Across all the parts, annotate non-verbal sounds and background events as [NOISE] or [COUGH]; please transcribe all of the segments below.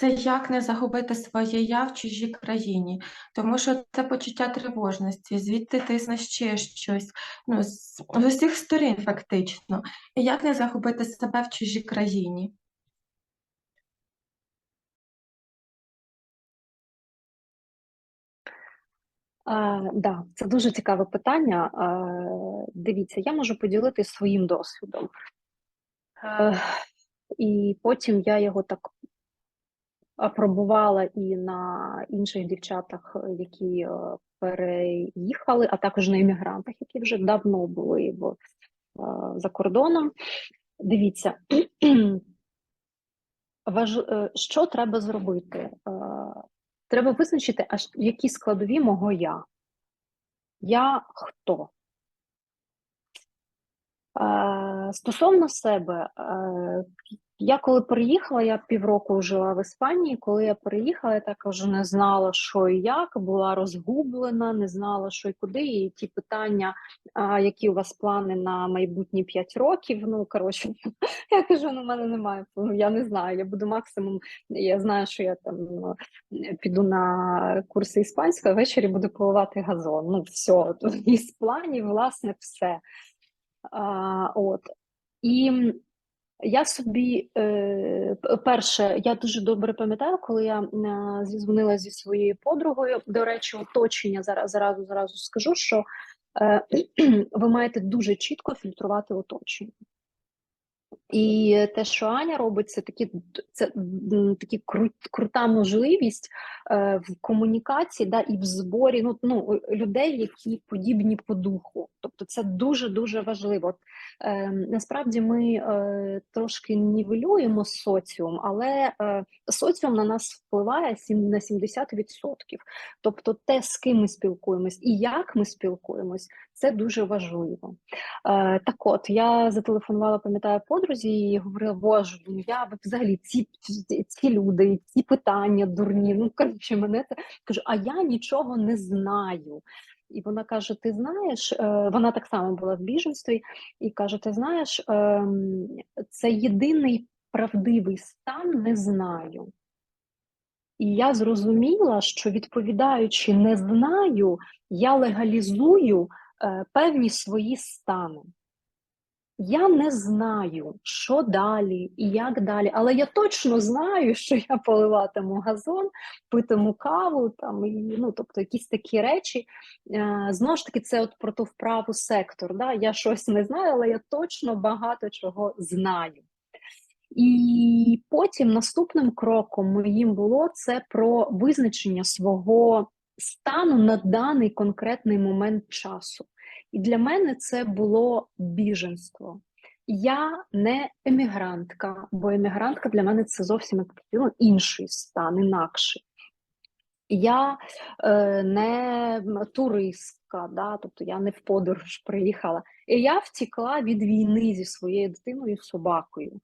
Це як не загубити своє я в чужій країні, тому що це почуття тривожності, звідти тисне ще щось, ну, з, з усіх сторін фактично. І як не загубити себе в чужій країні? Е, да, це дуже цікаве питання. Е, дивіться, я можу поділитись своїм досвідом. Е, і потім я його так апробувала і на інших дівчатах, які е, переїхали, а також на іммігрантах, які вже давно були в, е, за кордоном. Дивіться, [CLEARS THROAT] е, що треба зробити? Е, Треба визначити, аж які складові мого я. Я хто? Е, Стосовно себе, е, я коли переїхала, я півроку жила в Іспанії. Коли я переїхала, я також не знала, що і як, була розгублена, не знала, що і куди. І ті питання, а, які у вас плани на майбутні 5 років. Ну коротше, [LAUGHS] я кажу, ну в мене немає. Ну я не знаю. Я буду максимум. Я знаю, що я там ну, піду на курси іспанської, ввечері буду поливати газон. Ну, все, [LAUGHS] із планів, власне, все. А, От і я собі е, перше, я дуже добре пам'ятаю, коли я е, зізвонила зі своєю подругою. До речі, оточення зараз зразу зразу скажу, що е, [CLEARS THROAT] ви маєте дуже чітко фільтрувати оточення. І те, що Аня робить, це такі це такі кру, крута можливість е, в комунікації, да, і в зборі ну, ну, людей, які подібні по духу. Тобто це дуже дуже важливо. Е, Насправді ми е, трошки нівелюємо соціум, але е, соціум на нас впливає на 70%. Тобто, те, з ким ми спілкуємось і як ми спілкуємось, це дуже важливо. Е, Так от я зателефонувала, пам'ятаю, подрузі і говорила, боже, ну я взагалі ці ці люди, ці питання дурні. Ну коротше, мене це кажу, а я нічого не знаю. І вона каже: Ти знаєш, е, вона так само була в біженстві, і каже: Ти знаєш, ем, це єдиний правдивий стан не знаю. І я зрозуміла, що відповідаючи не знаю, я легалізую певні свої стани. Я не знаю, що далі і як далі, але я точно знаю, що я поливатиму газон, питиму каву, там і ну, тобто якісь такі речі. Е, знову ж таки, це от про ту вправу сектор. Да? Я щось не знаю, але я точно багато чого знаю. І потім наступним кроком моїм було це про визначення свого стану на даний конкретний момент часу. І для мене це було біженство. Я не емігрантка, бо емігрантка для мене це зовсім ну, інший стан, інакший. Я е, не туристка, да, тобто я не в подорож приїхала. І я втікла від війни зі своєю дитиною собакою. Е,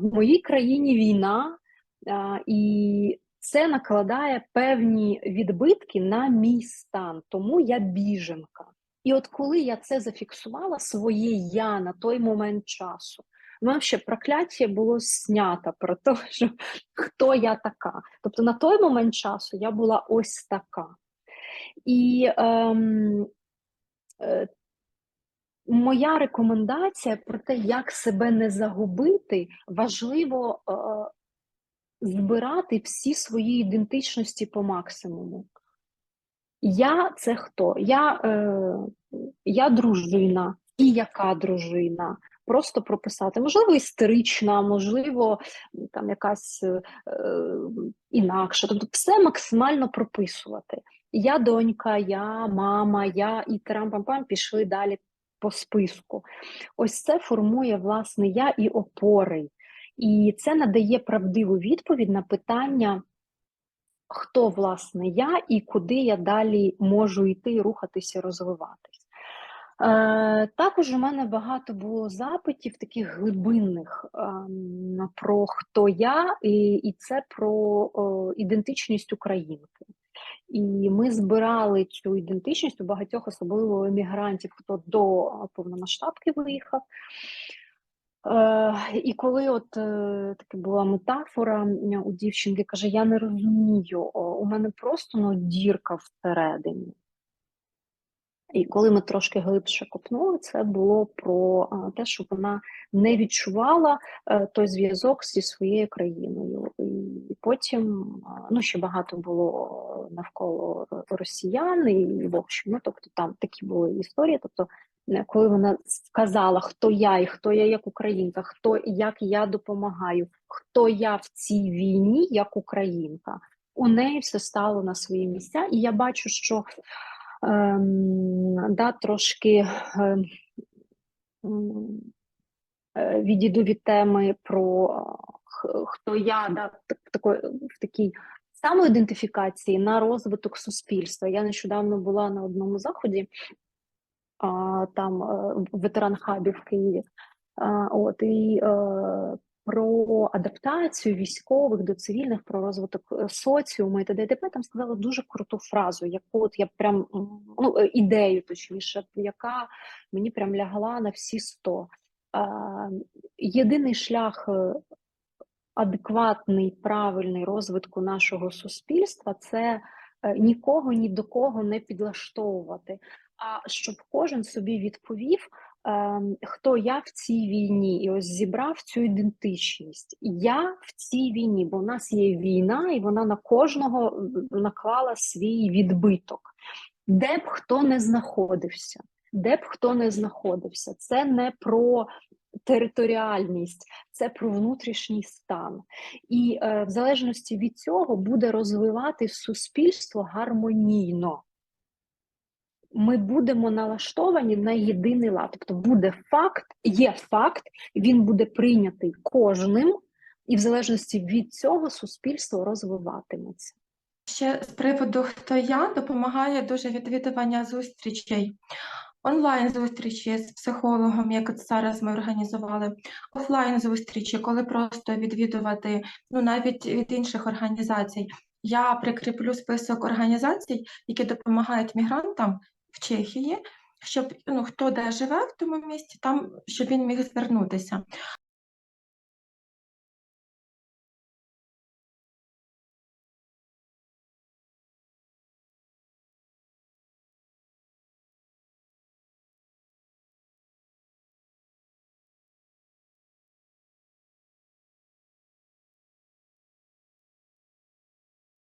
в моїй країні війна, е, і це накладає певні відбитки на мій стан, тому я біженка. І от коли я це зафіксувала, своє я на той момент часу, ну ще прокляття було знято про те, [LAUGHS] що хто я така. Тобто на той момент часу я була ось така. І ем, е, моя рекомендація про те, як себе не загубити, важливо е, збирати всі свої ідентичності по максимуму. Я це хто? Я е, я дружина, і яка дружина? Просто прописати. Можливо, істерична, можливо, там якась е, інакша. Тобто, все максимально прописувати. Я донька, я мама, я і трам-пам-пам пішли далі по списку. Ось це формує власне я і опори. І це надає правдиву відповідь на питання хто власне я і куди я далі можу йти, рухатися, розвиватись. Е, Також у мене багато було запитів таких глибинних е, про хто я, і і це про о, ідентичність українки. І ми збирали цю ідентичність у багатьох, особливо емігрантів, хто до повномасштабки виїхав. Е, і коли от е, така була метафора у дівчинки, каже: Я не розумію, у мене просто ну, дірка всередині. І коли ми трошки глибше копнули, це було про те, що вона не відчувала е, той зв'язок зі своєю країною. І потім ну, ще багато було навколо росіян, і в общем, ну, тобто там такі були історії. Тобто, е, коли вона сказала, хто я і хто я як українка, хто як я допомагаю, хто я в цій війні як українка, у неї все стало на свої місця, і я бачу, що ем, да, трошки ем, е, відійду від теми про е, хто я да, в такій самоідентифікації на розвиток суспільства. Я нещодавно була на одному заході, там е, ветеран хабів в Києві. От, і е, про адаптацію військових до цивільних, про розвиток е, соціуму і т.д. Там сказала дуже круту фразу, яку от я прям ну, е, ідею, точніше, яка мені прям лягла на всі сто. Єдиний шлях е, адекватний, правильний розвитку нашого суспільства це нікого ні до кого не підлаштовувати, а щоб кожен собі відповів, хто я в цій війні, і ось зібрав цю ідентичність. Я в цій війні, бо в нас є війна, і вона на кожного наклала свій відбиток. Де б хто не знаходився, де б хто не знаходився, це не про територіальність, це про внутрішній стан. І е, в залежності від цього буде розвивати суспільство гармонійно. Ми будемо налаштовані на єдиний лад. Тобто буде факт, є факт, він буде прийнятий кожним, і в залежності від цього суспільство розвиватиметься. Ще з приводу хто я допомагає дуже відвідування зустрічей. Онлайн зустрічі з психологом, як от зараз ми організували, офлайн зустрічі, коли просто відвідувати, ну навіть від інших організацій. Я прикріплю список організацій, які допомагають мігрантам в Чехії, щоб ну хто де живе в тому місті, там щоб він міг звернутися.